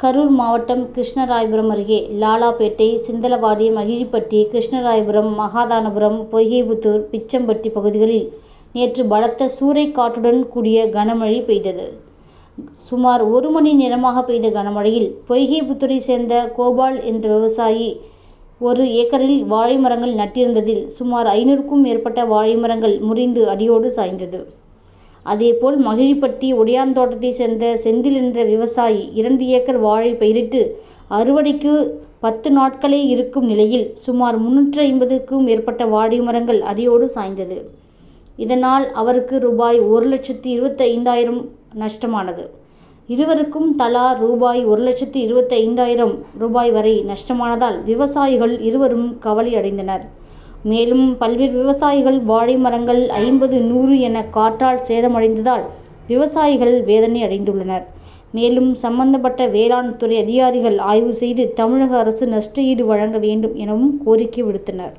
கரூர் மாவட்டம் கிருஷ்ணராயபுரம் அருகே லாலாபேட்டை சிந்தலவாடி மகிழிப்பட்டி கிருஷ்ணராயபுரம் மகாதானபுரம் பொய்கைபுத்தூர் பிச்சம்பட்டி பகுதிகளில் நேற்று பலத்த சூறைக்காற்றுடன் கூடிய கனமழை பெய்தது. சுமார் ஒரு மணி நேரமாக பெய்த கனமழையில் பொய்கைபுத்தூரை சேர்ந்த கோபால் என்ற விவசாயி ஒரு ஏக்கரில் வாழை மரங்கள் நட்டிருந்ததில் சுமார் ஐநூறுக்கும் மேற்பட்ட வாழை மரங்கள் முறிந்து அடியோடு சாய்ந்தது. அதேபோல் மகிழிப்பட்டி ஒடியாந்தோட்டத்தை சேர்ந்த செந்தில் என்ற விவசாயி இரண்டு ஏக்கர் வாழை பயிரிட்டு அறுவடைக்கு பத்து நாட்களே இருக்கும் நிலையில் சுமார் முன்னூற்று ஐம்பதுக்கும் மேற்பட்ட வாழை மரங்கள் அடியோடு சாய்ந்தது. இதனால் அவருக்கு ரூபாய் ஒரு லட்சத்தி இருபத்தி ஐந்தாயிரம் நஷ்டமானது. இருவருக்கும் தலா ரூபாய் ஒரு லட்சத்தி இருபத்தி ஐந்தாயிரம் ரூபாய் வரை நஷ்டமானதால் விவசாயிகள் இருவரும் கவலை அடைந்தனர் மேலும் பல்வேறு விவசாயிகள் வாழை மரங்கள் ஐம்பது நூறு என காற்றால் சேதமடைந்ததால் விவசாயிகள் வேதனை அடைந்துள்ளனர். மேலும் சம்பந்தப்பட்ட வேளாண் துறை அதிகாரிகள் ஆய்வு செய்து தமிழக அரசு நஷ்டஈடு வழங்க வேண்டும் எனவும் கோரிக்கை விடுத்தனர்.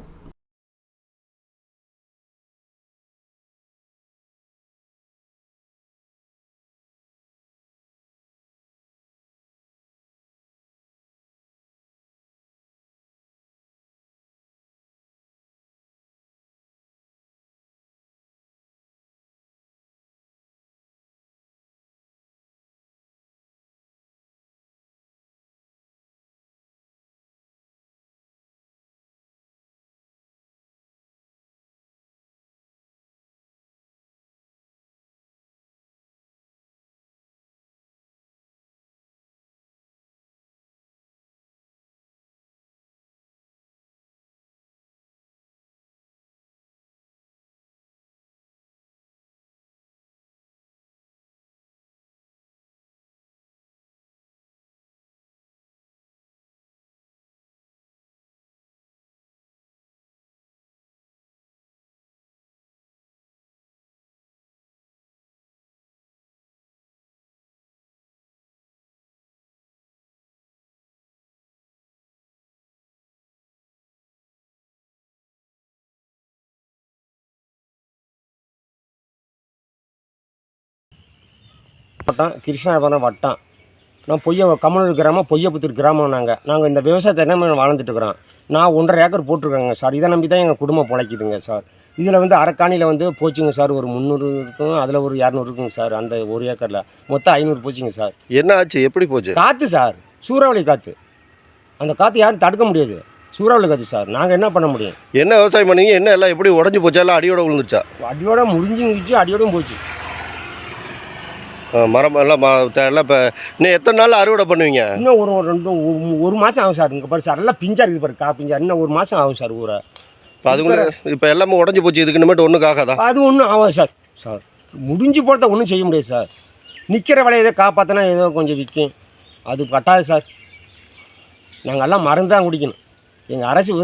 வட்டம் கிருஷ்ணாபுரம் வட்டம். நான் பொய்ய கம்மனூர் கிராமம் பொய்யப்புத்தூர் கிராமம் நாங்கள் நாங்கள் இந்த விவசாயத்தை என்ன வாழ்ந்துட்டு இருக்கிறோம்? நான் ஒன்றரை ஏக்கர் போட்டிருக்கேங்க சார். இதை நம்பி தான் எங்கள் குடும்பம் பிழைக்குதுங்க சார். இதில் வந்து அரக்காணியில் வந்து போச்சுங்க சார். ஒரு முந்நூறு இருக்கும் அதில் ஒரு இரநூறு இருக்குங்க சார் அந்த ஒரு ஏக்கரில். மொத்தம் ஐநூறு போச்சுங்க சார். என்ன ஆச்சு? எப்படி போச்சு? காற்று சார். சூறாவளி காற்று அந்த காற்று யாரும் தடுக்க முடியாது. சூறாவளி காற்று சார். நாங்கள் என்ன பண்ண முடியும்? என்ன விவசாயம் பண்ணீங்க? என்ன எல்லாம் எப்படி உடஞ்சி போச்சா? எல்லாம் அடியோட விழுந்துச்சா அடியோட முறிஞ்சுங்கிச்சு அடியோடும் போச்சு. மரம் எல்லாம் எல்லாம் இப்போ இன்னும் எத்தனை நாள் அறுவடை பண்ணுவீங்க? இன்னும் ஒரு ஒரு ரெண்டு ஒரு- மாதம் ஆகும் சார். இங்கே பாரு சார். எல்லாம் பிஞ்சா இருக்குது பாரு கா பிஞ்சா. இன்னும் ஒரு மாதம் ஆகும் சார் ஊரை இப்போ அதுக்குள்ள இப்போ எல்லாமே உடஞ்சி போச்சு. இதுக்கு இனிமேட்டு ஒன்றும் ஆகாதா? அது ஒன்றும் ஆகாது சார். சார் முடிஞ்சு போகிறத ஒன்றும் செய்ய முடியாது சார். நிற்கிற விலையை ஏதோ காப்பாற்றினா ஏதோ கொஞ்சம் விற்கும். அது பட்டாது சார். நாங்கள் எல்லாம் மருந்து தான் குடிக்கணும். எங்கள் அரசு